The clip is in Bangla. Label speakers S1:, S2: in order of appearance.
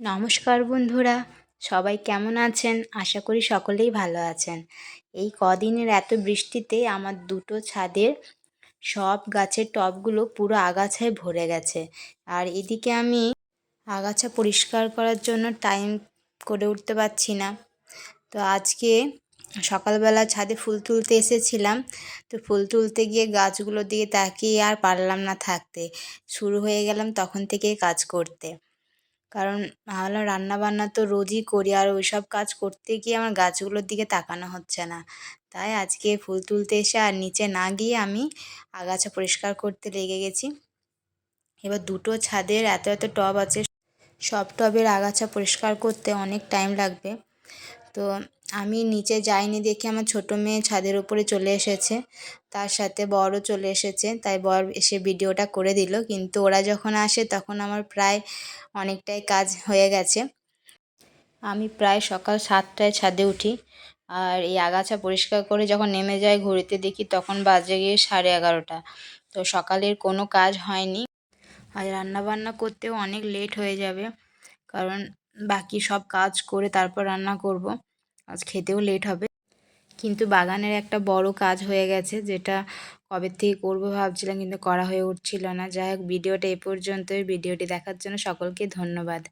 S1: নমস্কার বন্ধুরা, সবাই কেমন আছেন? আশা করি সকলেই ভালো আছেন। এই কদিনের এত বৃষ্টিতে আমার দুটো ছাদের সব গাছের টবগুলো পুরো আগাছায় ভরে গেছে। আর এদিকে আমি আগাছা পরিষ্কার করার জন্য টাইম করে উঠতে পারছি না। তো আজকে সকালবেলা ছাদে ফুল তুলতে এসেছিলাম। তো ফুল তুলতে গিয়ে গাছগুলোর দিকে তাকিয়ে আর পারলাম না থাকতে। শুরু হয়ে গেলাম তখন থেকে কাজ করতে। কারণ ভাবলাম রান্না বান্না তো রোজই করি আর ওই সব কাজ করতে গিয়ে আমার গাছগুলোর দিকে তাকানো হচ্ছে না। তাই আজকে ফুল তুলতে এসে আর নিচে না গিয়ে আমি আগাছা পরিষ্কার করতে লেগে গেছি। এবার দুটো ছাদের এত এত টব আছে, সব টবের আগাছা পরিষ্কার করতে অনেক টাইম লাগবে। তো আমি নিচে যাইনি দেখে আমার ছোটো মেয়ে ছাদের উপরে চলে এসেছে। তার সাথে বড়ও চলে এসেছে, তাই বর এসে ভিডিওটা করে দিল। কিন্তু ওরা যখন আসে তখন আমার প্রায় অনেকটাই কাজ হয়ে গেছে। আমি প্রায় সকাল সাতটায় ছাদে উঠি আর এই আগাছা পরিষ্কার করে যখন নেমে যায় ঘড়িতে দেখি তখন বাজে গিয়ে সাড়ে এগারোটা। তো সকালের কোনো কাজ হয়নি। আর রান্নাবান্না করতেও অনেক লেট হয়ে যাবে, কারণ বাকি সব কাজ করে তারপর রান্না করব। আজ খেতেও লেট হবে। কিন্তু বাগানের একটা বড় কাজ হয়ে গেছে, যেটা কবে থেকে করব ভাবছিলাম, কিন্তু করা হয়ে উঠছিল না। যাই হোক, ভিডিওটা এ পর্যন্তই। ভিডিওটি দেখার জন্য সকলকে ধন্যবাদ।